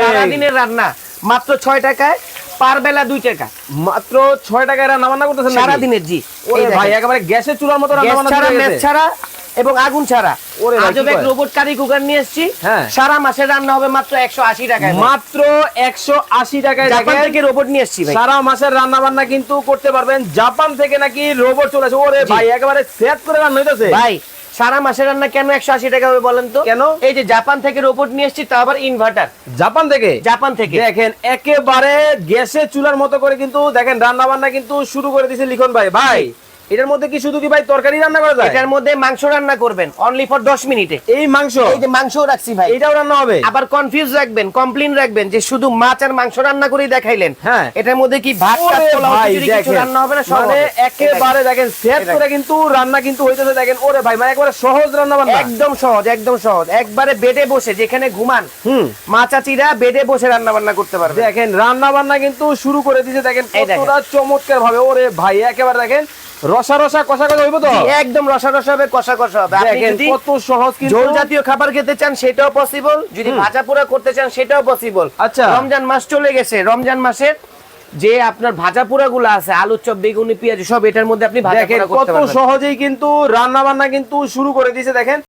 সারাদিনের রান্না মাত্র ছয় টাকায় পার বেলা দুই টাকা। মাত্র ছয় টাকায় রান্না বান্না করতেছেন সারাদিনের জি। ভাই একেবারে গ্যাসের চুলার মতো রান্না বান্না ছাড়া এবং আগুন ছাড়া। ওরে আজব এক রোবট কারি কুকার নিয়ে এসেছি। হ্যাঁ। সারা মাসের রান্না হবে মাত্র একশো আশি টাকায় মাত্র একশো আশি টাকায় জাপান থেকে রোবট নিয়ে এসেছি ভাই। সারা মাসের রান্না বান্না কিন্তু করতে পারবেন। জাপান থেকে নাকি রোবট চলে আসে। ওরে ভাই একেবারে সেট করে রান্না হইতেছে। ভাই সারা মাসে রান্না কেন একশো আশি টাকা হবে বলেন তো? কেন? এই যে জাপান থেকে রোবট নিয়ে এসেছি তা আবার ইনভার্টার জাপান থেকে? জাপান থেকে। দেখেন একেবারে গ্যাসে চুলার মতো করে কিন্তু দেখেন রান্না বান্না কিন্তু শুরু করে দিয়েছে লিখন ভাই। ভাই এটার মধ্যে কি শুধু কি ভাই তরকারি রান্না করা যায়? এটার মধ্যে মাংস রান্না করবেন অনলি ফর দশ মিনিটে। এই মাংস? এই যে মাংসও রাখছি ভাই। এইটাও রান্না হবে? আবার কনফিউজ রাখবেন কমপ্লেন রাখবেন যে শুধু মাছ আর মাংস রান্না করেই দেখাইলেন। হ্যাঁ। এটার মধ্যে কি ভাত পোলাও, খিচুড়ি কিছু রান্না হবে না? মানে। একেবারে দেখেন। সেট করে কিন্তু রান্না কিন্তু হইতেছে দেখেন ওরে ভাই মানে একবারে সহজ রান্না বান্না। একদম সহজ একদম সহজ। একবারে বেডে বসে যেখানে ঘুমান হুম। মা চাচিরা বেডে বসে রান্না বান্না করতে পারবে। দেখেন রান্না বান্না কিন্তু শুরু করে দিয়েছে দেখেন। কতটা চমৎকার ভাবে ওরে ভাই একেবারে দেখেন রসা রসা কষা কষা হইব তো? একদম রসা রসা হবে কষা কষা হবে। আপনি যদি কত সহজ কিন্তু। ঝোল জাতীয় খাবার খেতে চান সেটাও পসিবল যদি ভাজা পোড়া করতে চান সেটাও পসিবল আচ্ছা। রমজান মাস চলে গেছে। রমজান মাসের যে আপনার ভাজা পোড়া গুলো আছে আলু চপ বেগুনি পেঁয়াজ সব এটার মধ্যে আপনি ভাজা দেখেন পোড়া করতে কত সহজেই কিন্তু রান্না বান্না কিন্তু শুরু করে দিয়েছে দেখেন।